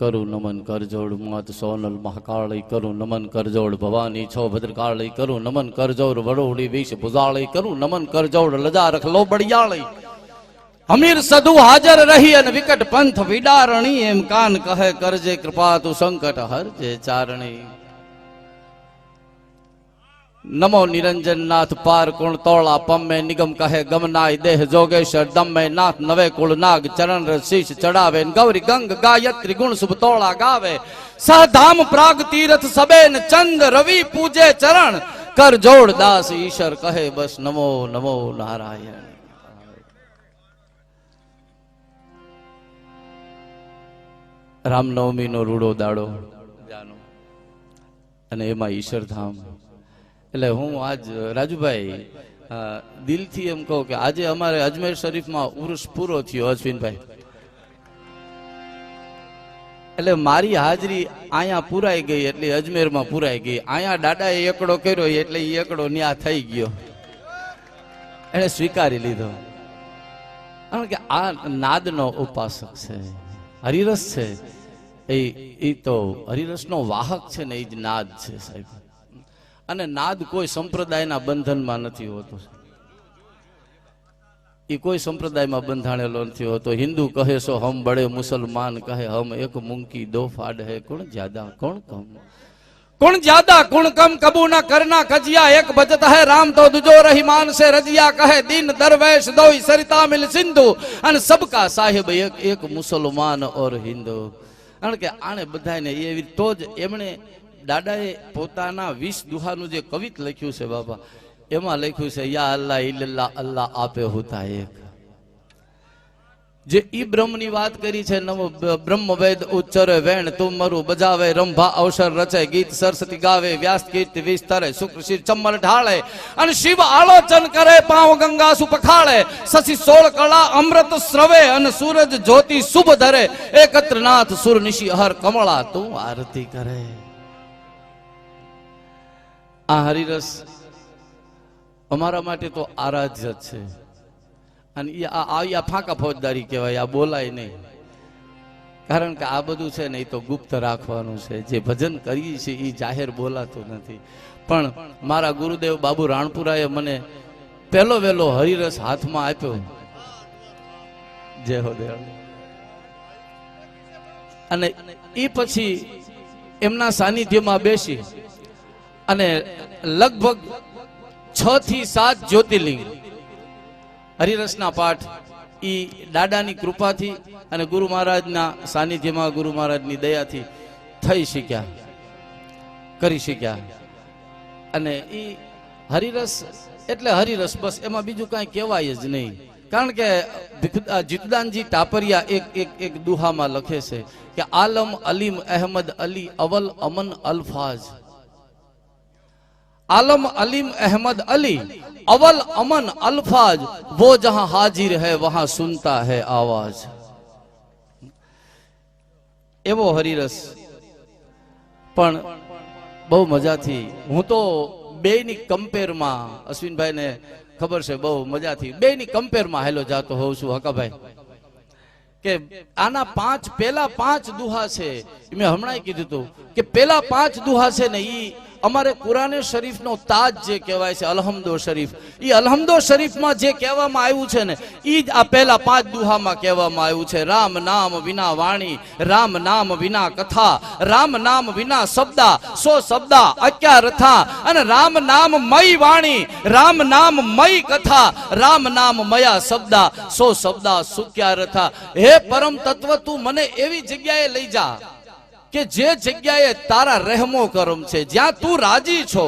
કરું નમન કરજોડ, મત સોનલ મહાકાળી કરું નમન કરજોડ, ભવાની છો ભદ્રકાળી કરું નમન કરજોડ વડોડી વિષ ભુજાળી કરું નમન કરજોડ લજા રખલો બળિયાળી અમીર સદુ હાજર રહી અને વિકટ પંથ વિડારણી, એમ કાન કહે કરજે કૃપા તું સંકટ હરજે ચારણી. નમો નિરંજન નાથ પાર કુણ તોળા પમ્મે નિગમ કહે, ગમનાય દેહ જોગેશ્વર દમે નાથ નવે કુળ નાગ ચરણ શીશ ચડાવે, ગૌરી ગંગ ગાયત્રી ગુણ શુભ તોળા ગાવે, સધામ પ્રાગ તીરથ સબેન ચંદ રવિ પૂજે ચરણ, કર જોડ દાસ ઈશ્વર કહે, બસ નમો નમો નારાયણ. રામનવમી નો રૂડો દાડો અને એમાં ઈશ્વરધામ એટલે હું આજ, રાજુભાઈ દિલથી એમ કહું કે આજે અમારે અજમેર શરીફમાં ઉર્સ પૂરો થયો, અશ્વિનભાઈ. એટલે મારી હાજરી અહીંયા પુરાઈ ગઈ, એટલે અજમેરમાં પુરાઈ ગઈ. અહીંયા દાદાએ એકડો કર્યો, એટલે એ એકડો ન્યા થઈ ગયો. એને સ્વીકારી લીધો. કારણ કે આ નાદનો ઉપાસક છે, હરિરસ છે. એ એ તો હરિરસનો વાહક છે ને એ જ નાદ છે, સાહેબ. અને નાદ કોઈ સંપ્રદાયના બંધનમાં નથી હોતો. એ કોઈ સંપ્રદાયમાં બંધાણેલો નથી હોતો. હિન્દુ કહે સો, હમ બડે મુસલમાન કહે, હમ એક મુંકી દો ફાડ હે, કોણ જ્યાદા, કોણ કમ? કોણ જ્યાદા, કોણ કમ? કબૂ ના કરના કજિયા એક ભજત હે રામ, તો દુજો રહીમાન સે રજિયા કહે, દીન દરવેશ દોઈ સરિતા મિલ સિંધુ. અને સબકા સાહેબ એક એક મુસલમાન ઓર હિન્દુ. કારણ કે આને બધાને એવી તો જ એમણે દાદાએ પોતાના વીસ દુહાનું જે કવિત લખ્યું છે બાબા, એમાં લખ્યું છે, યા અલ્લાહ ઇલ્લાહ અલ્લાહ આપે હોતા એક. જે ઈ બ્રહ્મની વાત કરી છે નવ બ્રહ્મ વેદ ઉચ્ચરે વેણ, તું મરુ બજાવે, રંભા અવસર રચે, ગીત સરસ્વતી ગાવે, વ્યાસ કીર્તિ વિસ્તરે, શુક્ર શિર ચમ્મર ઢાળે, અને શિવ આલોચન કરે, પાવ ગંગા સુ પખાળે શશી સોળ કળા અમૃત સ્રવે, અને સૂરજ જ્યોતિ શુભ ધરે એકત્ર નાથ સુર નિશી હર કમળા તું આરતી કરે. આ હરિરસ અમારા માટે તો આરાધ્ય છે. અને એ આ આ આ ફાંકા ફોજદારી કહેવાય, આ બોલાય નહીં. કારણ કે આ બધું છે ને એ તો ગુપ્ત રાખવાનું છે. જે ભજન કરીએ છીએ એ જાહેર બોલાતું નથી. પણ મારા ગુરુદેવ બાબુ રાણપુરાએ મને પહેલો વહેલો હરિરસ હાથમાં આપ્યો. જય હો દેવ. અને એ પછી એમના સાનિધ્યમાં બેસી. અને લગભગ છ થી સાત જ્યોતિર્લિંગ. હરિરસના પાઠ ઈ દાદાની કૃપાથી અને ગુરુ મહારાજના સાનિધ્યમાં ગુરુ મહારાજની દયાથી થઈ શક્યા, કરી શક્યા. અને ઈ હરિરસ એટલે હરિરસ બસ, એમાં બીજું કાંઈ કહેવાય જ નહીં. કારણ કે જીતદાનજી ટાપરિયા એક એક એક દુહામાં લખે છે કે, આલમ અલીમ અહેમદ અલી અવલ અમન અલ્ફાઝ. आलम अलीम अहमद अली अवल अमन अल्फाज वो जहां हाजिर है वहां सुनता है आवाज એવો હરિરસ પણ બહુ મજાથી હું તો બેયની કમ્પેરમાં અશ્વિનભાઈને ખબર છે બહુ મજાથી બેયની કમ્પેરમાં હેલો જાતો હોઉં છું હકાભાઈ કે આના પાંચ પેલા પાંચ દુહા છે ઈ મેં હમણાં કીધું હતું કે પેલા પાંચ દુહા છે ને ઈ અમારે કુરાને શરીફનો તાજ જે કહેવાય છે, અલહમદો શરીફ. એ અલહમદો શરીફમાં જે કહેવામાં આવ્યું છે ને એ જ આ પહેલા પાંચ દુહામાં કહેવામાં આવ્યું છે. રામ નામ વિના વાણી, રામ નામ વિના કથા, રામ નામ વિના શબ્દા, સો શબ્દા, અક્યા રથા અને રામ નામ મય વાણી, રામ નામ મય કથા, રામ નામ મયા શબ્દા, સો શબ્દા સુક્યા રથા. હે પરમ તત્વ, તું મને એવી જગ્યાએ લઈ જા. કે જે જગ્યાએ તારા રહેમો કરમ છે, જ્યાં તું રાજી છો.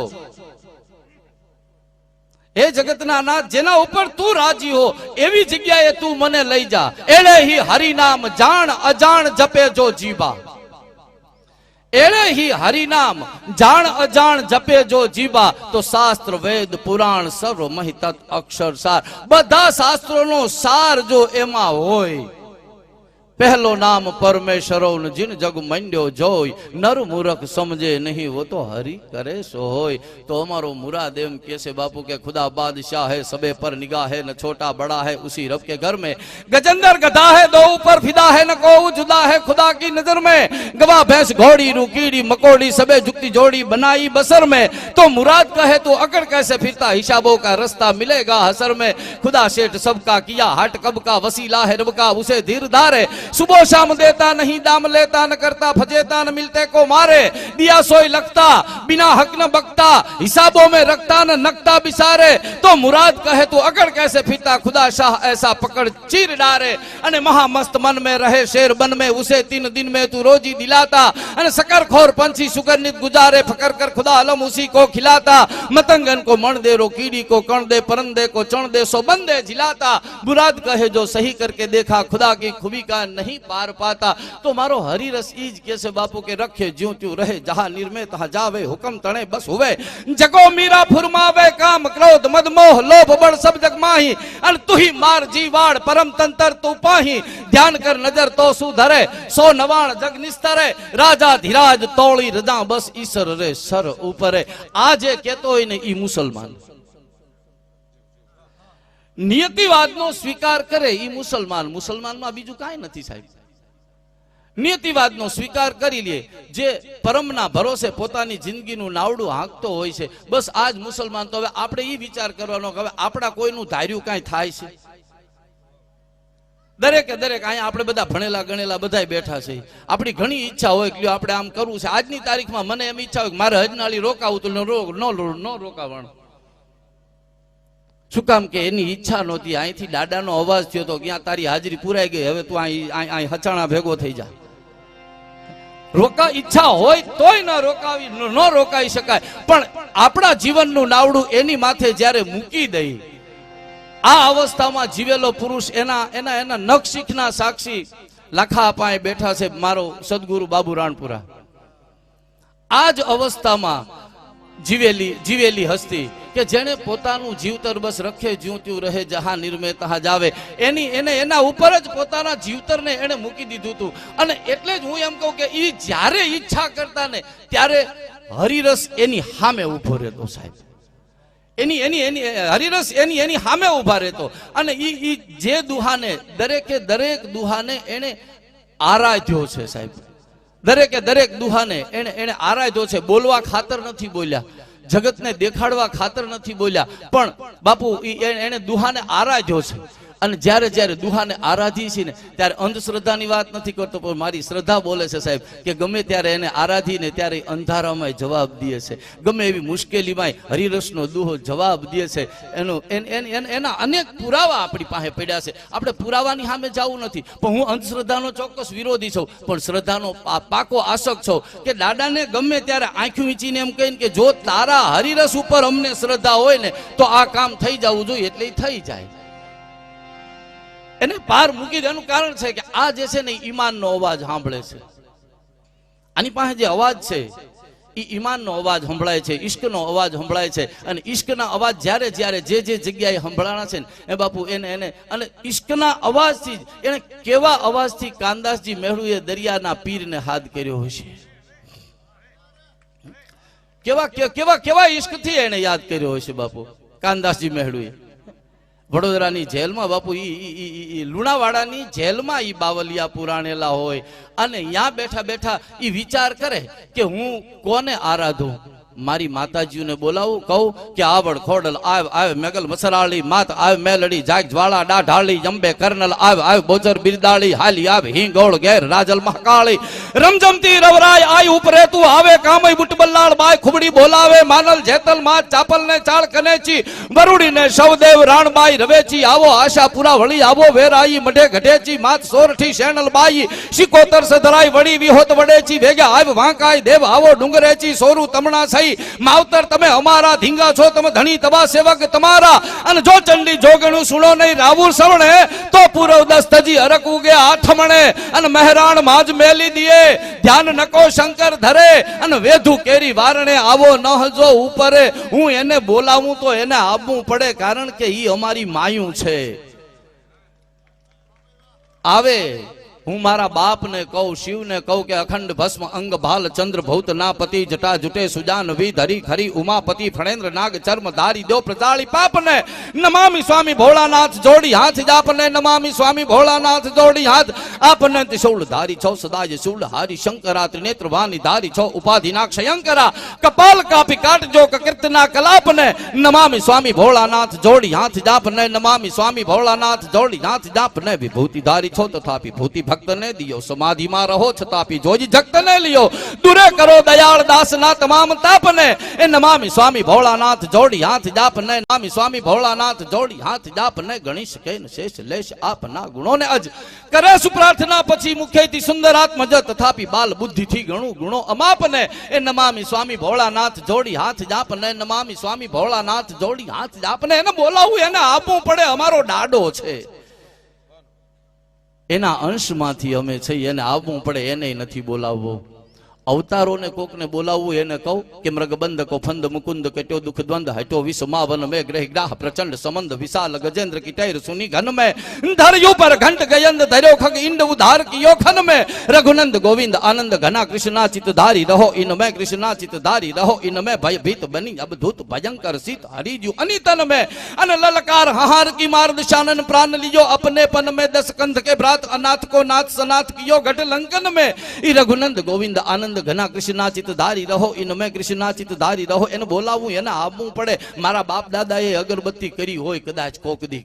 એ જગતના નાથ જેના ઉપર તું રાજી હો, એવી જગ્યાએ તું મને લઈ જા. એળે હી હરિનામ જાણ અજાણ જપે જો જીવા એળે હી હરિનામ જાણ અજાણ જપે જો જીવા તો શાસ્ત્ર, વેદ, પુરાણ સર્વ મહિતત અક્ષર સાર બધા શાસ્ત્રોનો સાર જો એમાં હોય પહેલો નામ પરમેશ્વરો ને જીન જગ મંડ્યો જોય નર મૂરખ સમજે નહીં વો તો હરી કરે સો હોય તો અમારો મુરાદ એમ કે છે બાપુ કે ખુદા બાદશાહ है सबे पर निगाह है न छोटा बड़ा है उसी रब के घर में गजंदर गधा है दो ऊपर फिदा है न को जुदा है खुदा की नजर में गवा भैंस घोड़ी रू कीड़ी मकोड़ी सबे जुक्ति जोड़ी बनाई बसर में तो मुराद कहे तो अकड़ कैसे फिरता हिसाबों का रास्ता मिलेगा हसर में खुदा सेठ सबका किया हट कब का वसीला है रब का उसे धीरदार है सुबह शाम देता नहीं, दाम लेता, न करता, फजेता, न मिलते, को मारे। दिया सोई लगता, बिना हक न बकता, हिसाबों में रखता, न नकता, बिसारे। तो मुराद कहे, तू अगर कैसे फिरता? खुदा शाह ऐसा पकड़ चीर डारे। अने महामस्त मन में रहे, शेर बन में, उसे तीन दिन में तू रोजी दिलाता। अने सकर खोर पंछी सुगंधित गुजारे, फकर कर, खुदा आलम उसी को खिलाता। मतंगन को मण दे रो कीड़ी को कण दे, परंदे को चण दे, सो बंदे झिलाता। मुराद कहे, जो सही करके देखा, खुदा की खुबी का નહીં પાર પાતા. તો મારો હરિરસ ઈ જ કે છે, બાપુ, કે રખે, જ્યું ત્યું રહે, જહા નિર્મે તહા જાવે, હુકમ તણે, બસ હુવે. જગો મીરા ફુરમાવે કામ ક્રોધ મદ મોહ લોભ, બળ, સબ જગ માહી. અન તુહી માર જીવાડ પરમ તંતર તું પાહી. ધ્યાન કર નજર તો શું ધરે? સો નવાણ જગ નિસ્તરે. રાજા ધીરાજ, તોળી રદા બસ ઈસર રે, સર ઉપરે. આ જે કેતો હોય ને ઈ મુસલમાન. નિયતિવાદનો સ્વીકાર કરે એ મુસલમાન. મુસલમાનમાં બીજું કાંઈ નથી સાહેબ. નિયતિવાદનો સ્વીકાર કરી લે. જે પરમના ભરોસે પોતાની જિંદગીનું નાવડું હાંકતો હોય છે. બસ આજ મુસલમાન તો હવે આપણે એ વિચાર કરવાનો કે હવે આપણા કોઈનું ધાર્યું કાંઈ થાય છે. દરેકે દરેક અહીંયા આપણે બધા ભણેલા ગણેલા બધા બેઠા છે. આપણી ઘણી ઈચ્છા હોય કે આપણે આમ કરવું છે. આજની તારીખમાં મને એમ ઈચ્છા હોય કે મારે હજનાળી રોકાવું તો ન રો- ન રો- ન રોકાવાનું શું કામ કે એની ઈચ્છા નહોતી? અહીંથી દાદાનો અવાજ થયો તો ક્યાં તારી હાજરી પુરાઈ ગઈ? હવે તું અહીં અહીં હચાણા ભેગો થઈ જા. રોકા ઈચ્છા હોય તોય ન રોકાવી, ન રોકાઈ શકાય. પણ આપણા જીવનનું નાવડું એની માથે જ્યારે મૂકી દઈ, આ અવસ્થામાં જીવેલો પુરુષ એના એના એના નખશીખના સાક્ષી લાખા પાસે બેઠા છે મારો સદગુરુ બાબુ રાણપુરા. આ જ અવસ્થામાં જીવેલી જીવેલી હસ્તી કે જેણે પોતાનું જીવતર બસ રખે જ્યું રહે, જહા નિર્મે તહા જાવે એની, એને એના ઉપર જ પોતાના જીવતરને એને મૂકી દીધું હતું અને એટલે જ હું એમ કહું કે એ જ્યારે ઈચ્છા કરતા ને, ત્યારે હરિરસ એની સામે ઊભો રહેતો સાહેબ. એની એની એની હરિરસ એની એની સામે ઊભા રહેતો. અને ઈ ઈ જે દુહાને, દરેકે દરેક દુહાને એને આરાધ્યો છે સાહેબ. દરેકે દરેક દુહાને એને એને આરાધ્યો છે. બોલવા ખાતર નથી બોલ્યા. જગતને દેખાડવા ખાતર નથી બોલ્યા. પણ બાપુ એને દુહાને આરાધ્યો છે. અને જ્યારે જ્યારે દુહાને આરાધી છે ને, ત્યારે અંધશ્રદ્ધાની વાત નથી કરતો, પણ મારી શ્રદ્ધા બોલે છે સાહેબ કે ગમે ત્યારે એને આરાધીને ત્યારે અંધારામાં જવાબ દે છે. ગમે એવી મુશ્કેલીમાં હરિરસનો દુહો જવાબ દે છે. એનો, એન- અનેક પુરાવા આપણી પાસે પડ્યા છે. આપણે પુરાવાની સામે જવું નથી, પણ હું અંધશ્રદ્ધાનો ચોક્કસ વિરોધી છું. પણ શ્રદ્ધાનો પાકો આશક છું કે દાદાને ગમે ત્યારે આંખી વીંચીને એમ કહીને કે જો તારા હરિરસ ઉપર અમને શ્રદ્ધા હોય ને, તો આ કામ થઈ જવું જોઈએ, એટલે થઈ જાય. એને પાર મૂકી દેવાનું કારણ છે કે આ જે છે ને ઈમાનનો અવાજ સાંભળે છે. આની પાસે જે અવાજ છે એ ઈમાનનો અવાજ સંભળાય છે, ઈશ્કનો અવાજ સંભળાય છે અને ઈશ્કના અવાજ જ્યારે જ્યારે જે જે જગ્યાએ સંભળાણા છે ને, એ બાપુ એને એને અને ઈશ્કના અવાજથી જ એને કેવા અવાજથી કાનદાસજી મહેરુએ દરિયાના પીરને હાથ કર્યો હશે કેવા કેવા કેવા ઈશ્કથી એને યાદ કર્યો હશે બાપુ, કાનદાસજી મહેરુએ. વડોદરાની જેલમાં બાપુ, ઈ લુણાવાડાની જેલમાં ઈ બાવલિયા પુરાણેલા હોય. અને ત્યાં બેઠા બેઠા ઈ વિચાર કરે કે હું કોને આરાધું? મારી માતાજીને બોલાવું, કહું કે આવડ ખોડલ, આવ આવ મેગલ મસરાળી માત, આવ મેલડી, જાગ જ્વાળા ડાઢાળી જંબે કર્નલ, આવ આવ બોજર બિરદાળી, હાલી, આવ હિંગોળ ઘેર, રાજલ, મહાકાળી. રમજમતી રવરાય આય ઉપરે તું, આવે કામય બુટબલ્લાળ, બાય ખુબડી બોલાવે, માનલ જેતલ, માત ચાપલ ને ચાળ કનેચી વરુડી ને સૌદેવ રાણબાઈ રવેચી, આવો આશાપુરા વળી, આવો વેરાઈ, મઢે ગઢેચી માત, સોરઠી શેણલ બાઈ, શિકોતર, સધરાઈ, વળી, વિહોત વડેચી, ભેગે, આવ વાંકાય દેવ, આવો ડુંગરેચી, સોરું, તમણા સહી માવતર, તમે અમારા ધીંગા છો, તમે ધણી તબા સેવક તમારા. અને જો ચંડી જોગણું સુણો નહીં, રાવું સવણે તો પૂરવ દસ્તજી અરક ઉગે આઠમણે અને મહેરાણ માજ મેલી દીએ. ધ્યાન નકો શંકર ધરે. અને વેધુ કેરી વારણે આવો ન હજો ઉપરે. હું એને બોલાવું તો એને આવવું પડે, કારણ કે ઈ અમારી માયું છે. આવે. હું મારા બાપને કહું, શિવને કહું કે અખંડ ભસ્મ અંગ ભાલ ચંદ્ર ભૌત ના પતિ જટા જુટે સુજાન વી ધરી ખરી ઉમાપતિ ફણેન્દ્ર નાગ ચર્મ ધારી દો પ્રજાળી પાપને. નમામી સ્વામી ભોળાનાથ જોડી હાથ આપને નમામી સ્વામી ભોળાનાથ જોડી હાથ આપને. ત્રિશૂળ ધારી છો સદાય શૂળ હારી શંકરા ત્રિનેત્રવાની ધારી છો ઉપાધિનાક્ષ શયંકરા. કપાલ કાપી કાટજો કીર્તના કલાપને. નમામી સ્વામી ભોળાનાથ જોડી હાથ જાપને, નમામી સ્વામી ભોળાનાથ જોડી હાથ જાપને. વિભૂતિ ધારી છો તથાપી ભૂતિ ભક્તને દિયો, સમાધિમાં રહો, છતાપી જોજી જગતને લિયો. દુરે કરો દયાળ દાસના તમામ તાપને. એ નમામી સ્વામી ભોળાનાથ, જોડી હાથ જાપને. નમામી સ્વામી ભોળાનાથ, જોડી હાથ જાપને. ગણી શકે ને શેષ લેશ આપના ગુણોને અજ. કરે સુ પ્રાર્થના પછી મુખેથી સુંદર આત્મજ, તથાપી બાલ બુદ્ધિથી ગણું ગુણો અમાપને. એ નમામી સ્વામી ભોળાનાથ, જોડી હાથ જાપને. નમામી સ્વામી ભોળાનાથ, જોડી હાથ જાપને. એને બોલાવું, એને આપવું પડે, અમારો ડાડો છે. એના અંશમાંથી અમે છીએ એને આવવું પડે એને નથી બોલાવવો. અવતારોને કોકને બોલાવવું એને કહું કે મૃગબંધ કો ફંદ મુકુંદ કટ્યો દુઃખ દ્વંદ હટો વિષમાવન મેં ગ્રહ ગ્રાહ પ્રચંડ સંબંધ વિશાલ ગજેન્દ્ર की टैर सुनी घन में धरयु पर घंट गयंद धर्यो खग इंड उधार कियो खन में रघुनंद गोविंद आनंद घना कृष्णा चित धारी रहो इन में कृष्णा चित धारी रहो इन में भय भीत बनी अब धूत भयंकर सीत हरिजु अनितन में अन ललकार हाहार की मार दिशानन प्राण लियो अपने पन में दस कंध के भ्रात अनाथ को नाथ सनाथ कियो घट लंकन में ई रघुनंद गोविंद आनंद ઘના કૃષ્ણાચિત ધારી રહો ઇન મેં કૃષ્ણાચિત ધારી રહો, એને બોલાવવું એને આવવું પડે. મારા બાપ દાદાએ અગરબત્તી કરી હોય કદાચ કોક દી.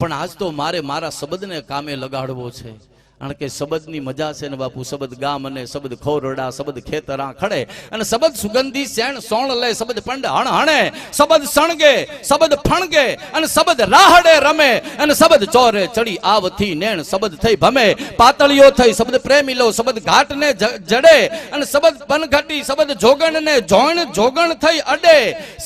પણ આજ તો મારે મારા શબ્દને કામે લગાડવો છે. કારણ કે શબ્દની મજા છે ને બાપુ, શબ્દ ગામ અને શબ્દ ખોરડા, શબ્દ ખેતરા ખડે. અને શબ્દ સુગંધી, શેણ, સોણ લે, શબ્દ પંડ હણ હણે. શબ્દ સણગે શબ્દ ફણગે, અને શબ્દ રાહડે રમે. અને શબ્દ ચોરે ચડી આવથી નેણ શબ્દ થઈ ભમે. પાતળીઓ થઈ શબ્દ પ્રેમીલો શબ્દ ઘાટને જડે. અને શબ્દ પનઘટી, શબ્દ જોગણને જોણ, જોગણ થઈ અડે.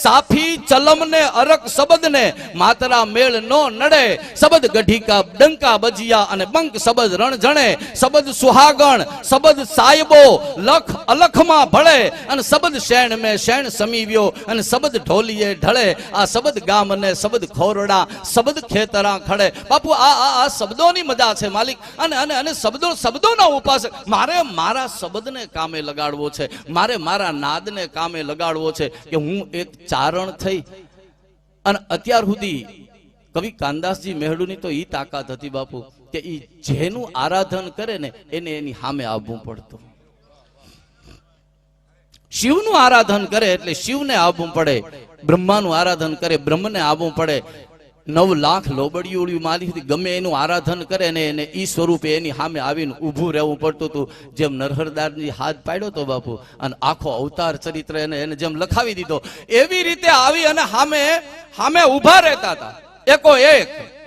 સાફી ચલમને અરક શબ્દને, માતરા મેળ નો નડે. શબ્દ ગઢીકા, ડંકા, બજિયા અને બંક શબ્દ રણ જણે સબદ સુહાગણ સબદ સાયબો, લખ અલખમાં ભળે અને શબ્દ શેણ મેં શેણ સમીવ્યો અને શબ્દ ઢોલીએ ઢળે, આ શબ્દ ગામ ને શબ્દ ખોરડા શબ્દ ખેતરા ખડે. બાપુ, આ આ આ શબ્દોની મજા છે, માલિક. અને અને અને શબ્દો, શબ્દોના ઉપાસક મારે મારા શબ્દને કામે લગાડવો છે. મારે મારા નાદને કામે લગાડવો છે કે હું એક ચારણ થઈ. અને અત્યાર સુધી કવિ કાનદાસજી મેહડુની તો એ તાકાત હતી, બાપુ. કે એ જેનું આરાધન કરે ને એને એની સામે આવવું પડતું. શિવનું આરાધન કરે એટલે શિવને આવવું પડે. બ્રહ્માનું આરાધન કરે, બ્રહ્મને આવવું પડે. નવ લાખ લોબડિયું હતી ગમે એનું આરાધન કરે ને એને એ સ્વરૂપે એની સામે આવીને ઊભું રહેવું પડતું હતું જેમ નરહરદારની હાથ પાડ્યો તો બાપુ, અને આખો અવતાર ચરિત્ર એને એને જેમ લખાવી દીધો. એવી રીતે આવી અને સામે સામે ઊભા રહેતા હતા. એકો એક.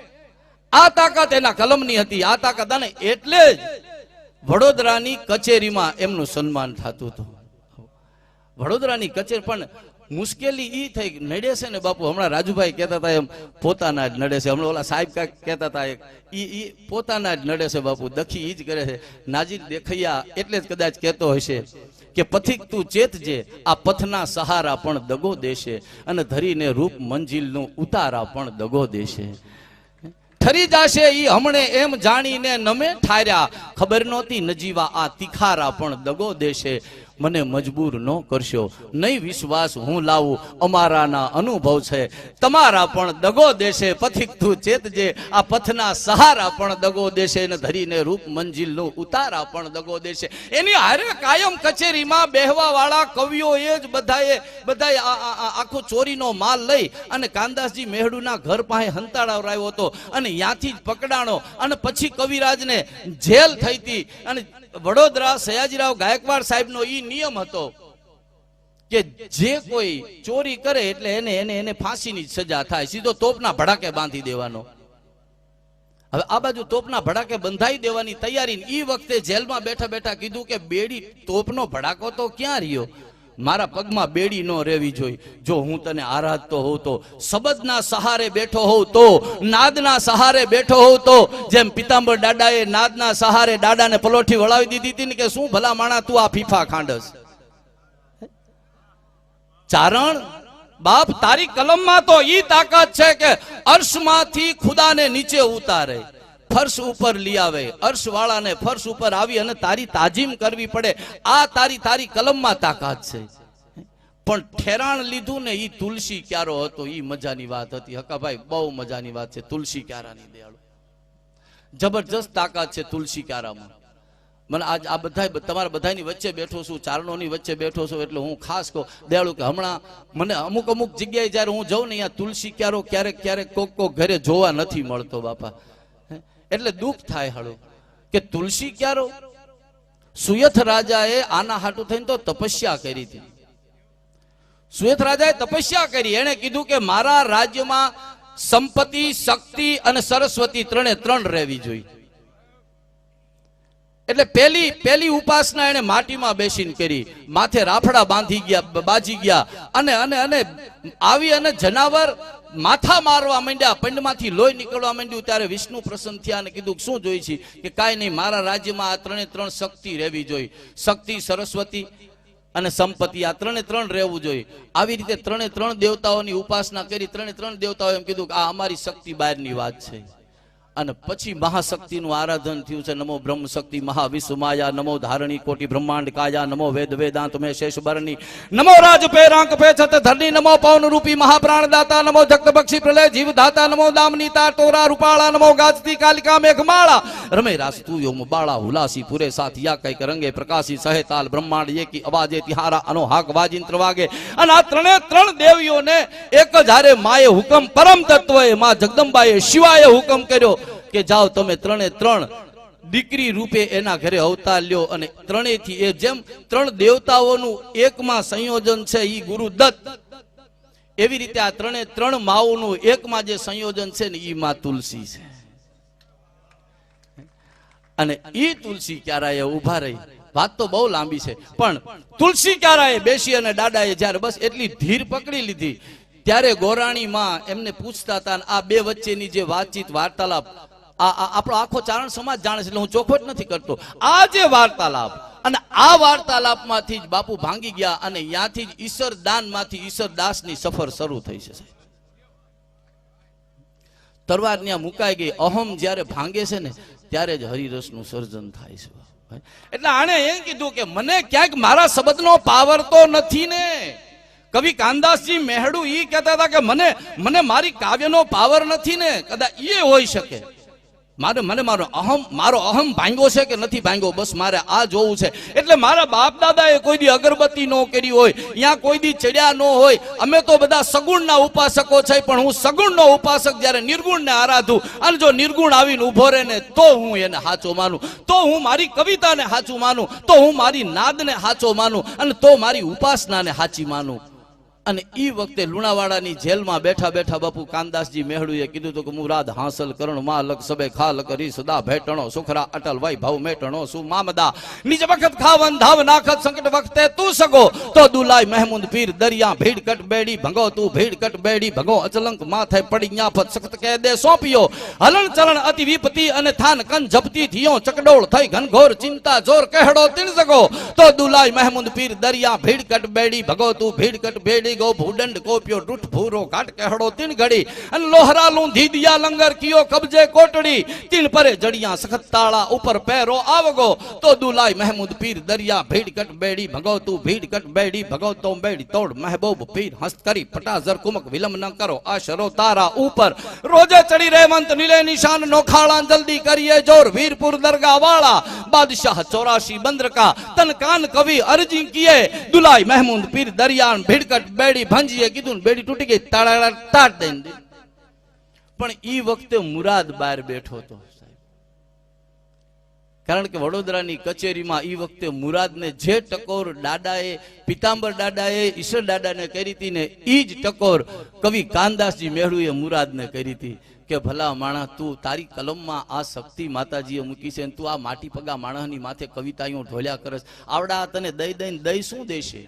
આ તાકાત એના કલમની હતી. આ તાકાત અને એટલે જ વડોદરાની કચેરીમાં એમનું સન્માન થતું હતું. વડોદરાની કચેરી, પણ મુશ્કેલી ઈ થઈ નડે છે ને બાપુ, હમણાં રાજુભાઈ કહેતા હતા એમ, પોતાના જ નડે છે. હમણાં ઓલા સાહેબ કાંઈક કહેતા હતા એક, ઈ ઈ પોતાના જ નડે છે બાપુ, દખી ઈ જ કરે છે. નાજીક દેખૈયા એટલે જ કદાચ કહેતો હશે કે પથિક તું ચેતજે આ પથના સહારા પણ દગો દેશે અને ધરીને રૂપ મંજિલનું ઉતારા પણ દગો દેશે. ઠરી જાશે ઈ હમણે એમ જાણીને નમે ઠાર્યા. ખબર નહોતી નજીવા આ તિખારા પણ દગો દેશે. મને મજબૂર ન કરશો. નહીં વિશ્વાસ હું લાવું. અમારાના અનુભવ છે. તમારા પણ દગો દેશે, પથિક તું ચેતજે આ પથના સહારા પણ દગો દેશે ને ધરીને રૂપ મંજિલનો ઉતારા પણ દગો દેશે. એની હારે કાયમ કચેરીમાં બેહવા વાળા કવિઓ એ જ બધાએ બધાએ આખો ચોરીનો માલ લઈ અને કાંદાસજી મેહડુના ઘર પાસે હંતાડાવરાયો હતો. અને ત્યાંથી જ પકડાણો. અને પછી કવિરાજને જેલ થઈ હતી. અને વડોદરા સયાજીરાવ ગાયકવાડ સાહેબનો ઈ નિયમ હતો કે જે કોઈ ચોરી કરે એટલે એને એને એને ફાંસીની સજા થાય. સીધો તોપના ભડાકે બાંધી દેવાનો. હવે આ બાજુ તોપના ભડાકે બંધાઈ દેવાની તૈયારી એ વખતે જેલમાં બેઠા બેઠા કીધું કે બેડી તોપનો ભડાકો તો ક્યાં રહ્યો? મારા પગમાં બેડી ન રહેવી જોઈએ. જો હું તને આરાધતો હોઉં તો શબ્દના સહારે બેઠો હોઉં તો, નાદના સહારે બેઠો હોઉં તો, જેમ પિતાંબર દાદાએ નાદના સહારે દાદાને પલોઠી વળાવી દીધી હતી ને કે શું ભલા માણા તું આ ફીફા ખાંડસ? ચારણ, બાપ તારી કલમમાં તો ઈ તાકાત છે કે અર્શમાંથી ખુદાને નીચે ઉતારે. ફર્શ ઉપર લઈ આવે. અર્શ વાળાને ફર્શ ઉપર આવી અને તારી તાજીમ કરવી પડે. આ તારી તારી કલમમાં તાકાત છે. પણ ઠેરાણ લીધું ને એ તુલસી ક્યારો હતો? એ મજાની વાત હતી. હકાભાઈ બહુ મજાની વાત છે. તુલસી ક્યારાની દયાળુ જબરજસ્ત તાકાત છે તુલસી ક્યારામાં. મને આજ આ બધા તમારા બધાની વચ્ચે બેઠો છું, ચારણોની વચ્ચે બેઠો છું, એટલે હું ખાસ કહું દયાળુ કે હમણાં મને અમુક અમુક જગ્યાએ જ્યારે હું જાઉં ને, અહીંયા તુલસી ક્યારો ક્યારેક ક્યારેક કોક કોક ઘરે જોવા નથી મળતો, બાપા? એટલે દુઃખ થાય હળું. કે તુલસી ક્યારો? સુયથ રાજાએ આના હાટું થઈને તો તપસ્યા કરી હતી. સુયથ રાજાએ તપસ્યા કરી. એણે કીધું કે મારા રાજ્યમાં સંપત્તિ, શક્તિ અને સરસ્વતી ત્રણે ત્રણ રહેવી જોઈએ. એટલે પેલી પેલી ઉપાસના એને માટીમાં બેસીને કરી. માથે રાફડા બાંધી ગયા બાજી ગયા. અને અને અને આવી અને જનાવર માથા મારવા માંડ્યા, પંડમાંથી લોહી નીકળવા માંડ્યું. ત્યારે વિષ્ણુ પ્રસન્ન થયા અને કીધું, શું જોઈ છે? કે કાંઈ નહીં, મારા રાજ્યમાં આ ત્રણે ત્રણ શક્તિ રહેવી જોઈએ. શક્તિ સરસ્વતી અને સંપત્તિ, આ ત્રણે ત્રણ રહેવું જોઈએ. આવી રીતે ત્રણે ત્રણ દેવતાઓની ઉપાસના કરી, ત્રણે ત્રણ દેવતાઓ એમ કીધું કે, આ અમારી શક્તિ બહારની વાત છે. અને પછી મહાશક્તિનું આરાધન થયું છે. નમો બ્રહ્મ શક્તિ મહાવિશ્વ માયા, નમો ધારણી કોટી બ્રહ્માંડ કાયા, નમો વેદ વેદાંત મે શેષ બરણી, નમો રાજ પે રાંક પે છત ધરણી નમો પવન રૂપી મહાપ્રાણ દાતા નમો જગત બક્ષી પ્રલય જીવ દાતા નમો દામની તાર તોરા રૂપાળા, નમો ગાજતી કાલિકા મેઘમાળા. રમે રાસ્તુ યોમ બાળા હુલાસી પુરે સાથિયા કંઈક રંગે પ્રકાશી, સહે તાલ બ્રહ્માંડ એકી અવાજે તિહારા અનો હાક વાજિંત્ર વાગે. અને આ ત્રણે ત્રણ દેવીઓને એક જ હારે માએ હુકમ પરમ તત્વએ, માં જગદંબાએ શિવાએ હુકમ કર્યો. કે જાઓ તમે ત્રણે ત્રણ દીકરી રૂપે એના ઘરે અવતાર લ્યો અને ત્રણેયથી એ જેમ ત્રણ દેવતાઓનું એકમાં સંયોજન છે એ ગુરુ એવી રીતે આ ત્રણે ત્રણ માઓનું એકમાં જે સંયોજન છે ને એ માં તુલસી છે. અને ઈ તુલસી ક્યારાએ ઊભા રહી. વાત તો બહુ લાંબી છે, પણ તુલસી ક્યારાએ બેસી અને દાદાએ જ્યારે બસ એટલી ધીર પકડી લીધી, ત્યારે ગોરાણી માં એમને પૂછતા હતા આ બે વચ્ચેની જે વાતચીત વાર્તાલાપ આપણો આખો ચારણ સમાજ જાણે છે એટલે હું ચોખવટ નથી કરતો. આ જે વાર્તાલાપ અને આ વાર્તાલાપમાંથી જ બાપુ ભાંગી ગયા અને ત્યાંથી જ ઈશ્વર દાનમાંથી ઈશ્વર દાસની સફર શરૂ થઈ છે તરવાર ત્યાં મુકાઈ ગઈ. અહમ જ્યારે ભાંગે છે ને, ત્યારે જ હરિરસનું સર્જન થાય છે એટલે આણે એમ કીધું કે મને ક્યાંક મારા શબ્દનો પાવર તો નથી ને. કવિ કાનદાસજી મેહડુ ઈ કહેતા હતા કે મને મને મારી કાવ્યનો પાવર નથી ને. કદાચ એ હોઈ શકે. મારે મને મારો અહમ મારો અહમ ભાંગ્યો છે કે નથી ભાંગ્યો? બસ મારે આ જોવું છે. એટલે મારા બાપ દાદાએ કોઈ દી અગરબત્તી ન કરી હોય ત્યાં કોઈ દી ચડ્યા ન હોય, અમે તો બધા સગુણના ઉપાસકો છે, પણ હું સગુણનો ઉપાસક જ્યારે નિર્ગુણને આરાધું, અને જો નિર્ગુણ આવીને ઊભો રહે ને, તો હું એને સાચો માનું. તો હું મારી કવિતાને સાચું માનું, તો હું મારી નાદને સાચો માનું, અને તો મારી ઉપાસનાને સાચી માનું. અને ઈ વખતે લુણાવાડાની જેલમાં બેઠા બેઠા બાપુ કાનદાસજી મેહડુએ કીધું હતું કે મુરાદ હાંસલ કરણમાં લક સબે ખાલ કરી, સદા ભેટણો, સુખરા, અટલ ભાઈ ભાવ, મેટણો સુ મામદા નિજ વખત ખાવન, ધાવ, નાખત, સંકટ વખતે તું સગો, તો દુલાઈ મહેમુદ, પીર, દરિયા ભીડ કટ બેડી, ભગો, તું ભીડ કટ બેડી, ભગો, અચલંક માથે પડી ન્યાફત સખત કે દે સોંપ્યો હલણ ચલણ અતિ વિપતિ અને થાન કન જપતી થયો, ચકડોળ થઈ, ઘનઘોર, ચિંતા, જોર, કહેડો તીણ સગો, તો દુલાઈ મહેમુદ, પીર, દરિયા ભીડ કટ બેડી, ભગો, તું ભીડ કટ બેડી ગો ભૂડંડ કોપ્યો ડૂઠ ભૂરો ઘાટ કહેડો તીન ઘડી અને લોહરાલું ધીદિયા લંગર કિયો કબજે કોટડી તીન પરે જડિયા સખત તાળા ઉપર પેરો આવગો તો દુલાઈ મહેમૂદ પીર દરિયા ભીડ કટ બેડી ભગો તું ભીડ કટ બેડી ભગો તો બેડી તોડ મહેબૂબ પીર હસ્ત કરી પટાઝર કુમક વિલંબ ન કરો આશરો તારા ઉપર રોજે ચડી રેવંત નીલે નિશાન નોખાળા જલ્દી કરીએ જોર વીરપુર દરગાહ વાળા બાદશાહ ચોરાશી બંદરકા તન કાન કવિ અરજી કિએ દુલાઈ મહેમૂદ પીર દરિયાન ભીડકટ બેડી ભંજીએ કીધું ને, બેડી તૂટી ગઈ તાળા તાટ દઈને. પણ એ વખતે મુરાદ બહાર બેઠો હતો કારણ કે વડોદરાની કચેરીમાં એ વખતે મુરાદને જે ટકોર દાદાએ, પિતાંબર દાદાએ ઈશ્વર દાદાને કરી હતી ને એ જ ટકોર કવિ કાનદાસજી મેળુએ મુરાદને કરી હતી કે ભલા માણસ, તું તારી કલમમાં આ શક્તિ માતાજીએ મૂકી છે તું આ માટી પગા માણસની માથે કવિતાઓ ઢોલ્યા કરસ. આવડા તને દઈ દઈને દઈ શું દેશે?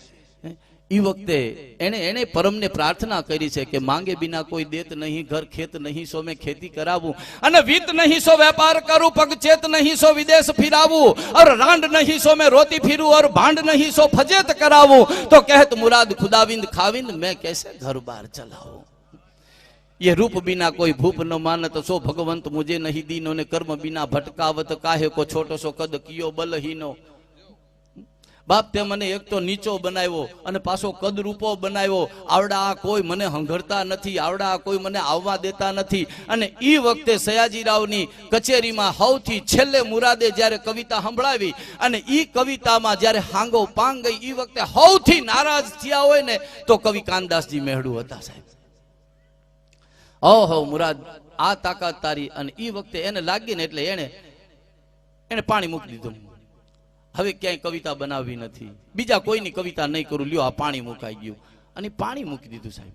હે? ઈ વખતે એને એને પરમને પ્રાર્થના કરી છે કે માંગે બિના કોઈ દેત નહીં ઘર ખેત નહીં સો મેં ખેતી કરાવું અને વિત નહીં સો વેપાર કરું પગ ચેત નહીં સો વિદેશ ફિરાવું और રાંડ નહીં સો મેં રોતી ફિરું और ભાંડ નહીં સો ફજેત કરાવું તો કહેત મુરાદ ખુદાવિંદ ખાવિંદ मैं कैसे घर बार चलाऊं ये रूप बिना कोई भूप न मानत सो भगवंत मुझे नहीं दीनो ने कर्म बिना भटकावत काहे को छोटो સો કદ કિયો બલહીનો બાપ તે મને એક તો નીચો બનાવ્યો અને પાછો કદરૂપો બનાવ્યો. આવડા આ કોઈ મને હંગરતા નથી, આવડા આ કોઈ મને આવવા દેતા નથી. અને ઈ વખતે સયાજીરાવની કચેરીમાં સૌથી છેલ્લે મુરાદે જ્યારે કવિતા સંભળાવી અને ઈ કવિતામાં જ્યારે હાંગો પાંગ ગઈ એ વખતે સૌથી નારાજ થયા હોય ને, તો કવિ કાનદાસજી મેહડુ હતા સાહેબ. ઓહો મુરાદ, આ તાકાત તારી. અને ઈ વખતે એને લાગી ને એટલે એને એને પાણી મૂકી દીધું. હવે ક્યાંય કવિતા બનાવવી નથી. બીજા કોઈની કવિતા નહીં કરું, લ્યો, આ પાણી મુકાઈ ગયું. અને પાણી મૂકી દીધું સાહેબ.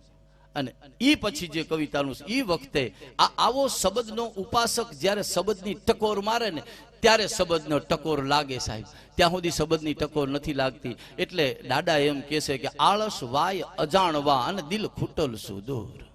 અને ઈ પછી જે કવિતાનું ઈ વખતે આ આવો શબ્દનો ઉપાસક જ્યારે શબ્દની ટકોર મારે ને, ત્યારે શબ્દનો ટકોર લાગે સાહેબ. ત્યાં સુધી શબ્દની ટકોર નથી લાગતી. એટલે દાદા એમ કહે છે કે આળસ વાય અજાણવા અને દિલ ખૂટલ સુદૂર.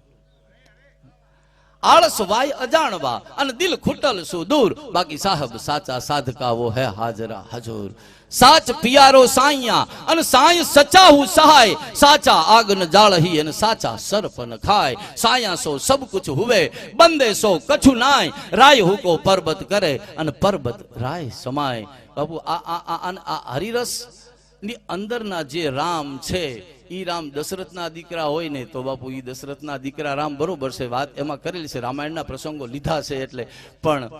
આળસ વાય અજાણવા અને દિલ ખૂટલ શું દૂર? બાકી સાહેબ સાચા સાધકાઓ હે હાજરા હજુર. સાચ પિયારો સાઈયા અને સાય સચા હું સહાય. સાચા આગન જાળહી અને સાચા સરપન ખાય. સાયા સો સબ કુછ હુવે, બંદે સો કછુ નાય. રાય હુકો પર્વત કરે અને પર્વત રાય સમાય. બાબુ આ આ- આ હરિરસ ની અંદરના જે રામ છે, ઈ રામ દશરથના દીકરા હોય ને, તો બાપુ ઈ દશરથના દીકરા રામ બરોબર છે. વાત એમાં કરેલી છે, રામાયણના પ્રસંગો લીધા છે એટલે. પણ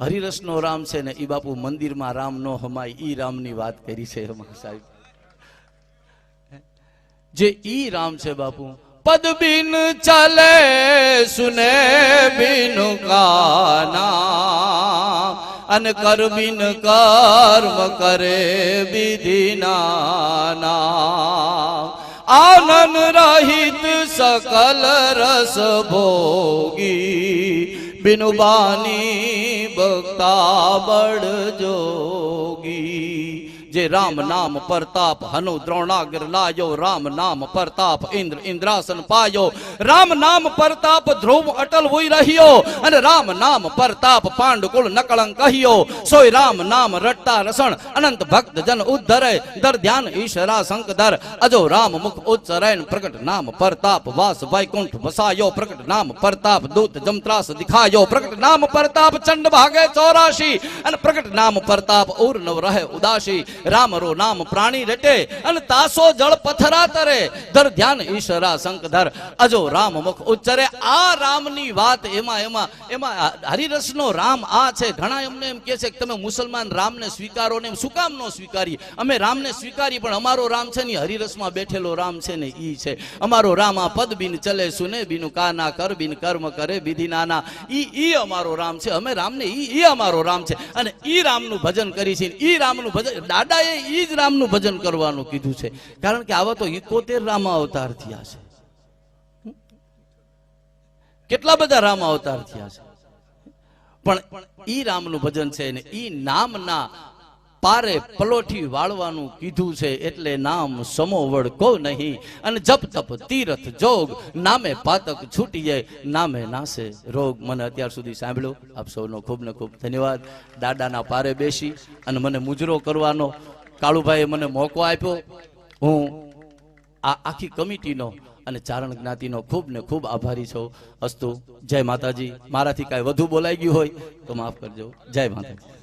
હરિરસનો રામ છે ને, ઈ બાપુ મંદિરમાં રામ નો હમાય, ઈ રામની વાત કરી છે, એમાં સાહેબ. જે ઈ રામ છે બાપુ, પદ બિન ચાલે, સુને બિન કાના. અન કર બિન કર્મ કરે વિધિના આનંદ રહિત સકલ રસ ભોગી બિનુબાની બક્તા બળ જોગી. જે રામ નામ પ્રતાપ હનુ દ્રોણાગર લાયો, રામ નામ પ્રતાપ ઇન્દ્ર ઇન્દ્રાસન પાયો. રામ નામ પ્રતાપ ધ્રુવ અટલ હોઈ રહ્યો અને રામ નામ પ્રતાપ પાંડુકુલ નકળંક કહ્યો. સોય રામ નામ રટતા રસણ, અનંત ભક્ત જન ઉદ્ધરે. દર ધ્યાન ઈશ્વરા શંકધર, અજો રામ મુખ ઉચ્ચરૈન પ્રગટ નામ પ્રતાપ વાસ વૈકુંઠ વસાયો, પ્રગટ નામ પ્રતાપ દૂત જમત્રાસ દિખાયો, પ્રગટ નામ પ્રતાપ ચંડ ભાગે ચોરાશી, અને પ્રગટ નામ પ્રતાપ ઉર નવ રહે ઉદાસી. રામ રો નામ પ્રાણી રટે અને તાસો જળ પથરા તરે. ધર ધ્યાન ઈશ્વરા શંકધર અજો રામ મુખ ઉચ્ચરે. આ રામની વાત એમાં એમાં એમાં હરિરસનો રામ આ છે. ઘણા એમને એમ કે છે કે તમે મુસલમાન રામને સ્વીકારો ને શું કામ નો સ્વીકારી અમે રામને સ્વીકારી પણ અમારો રામ છે ને હરિરસમાં બેઠેલો રામ છે ને ઈ છે. અમારો રામ આ પદ બિન ચલે સુને બિનુ કાના કર બિન કર્મ કરે વિધિ નાના. ઈ ઈ અમારો રામ છે. અમે રામને ઈ ઈ અમારો રામ છે. અને ઈ રામનું ભજન કરી છે ઈ રામનું ભજન. દાદાએ ઈ જ રામનું ભજન કરવાનું કીધું છે. કારણ કે આવા તો ઇકોતેર રામ અવતાર થયા છે. કેટલા બધા રામ અવતાર થયા છે. પણ ઈ રામનું ભજન છે ને ઈ નામના પારે પલોઠી વાળવાનું કીધું છે એટલે નામ સમોવડ કો નહીં. અને જપ તપ તીરથ જોગ, નામે પાતક છૂટી જાય, નામે નાસે રોગ. મને અત્યાર સુધી સાંભળ્યો. આપ સૌનો ખૂબ ને ખૂબ ધન્યવાદ. દાદાના પારે બેસી અને મને મુજરો કરવાનો. કાળુભાઈએ મને મોકો આપ્યો. હું આ આખી કમિટીનો અને ચારણ જ્ઞાતિનો ખૂબ ને ખૂબ આભારી છું. અસ્તુ, જય માતાજી. મારાથી કાંઈ વધુ બોલાઈ ગયું હોય તો માફ કરજો. જય માતાજી.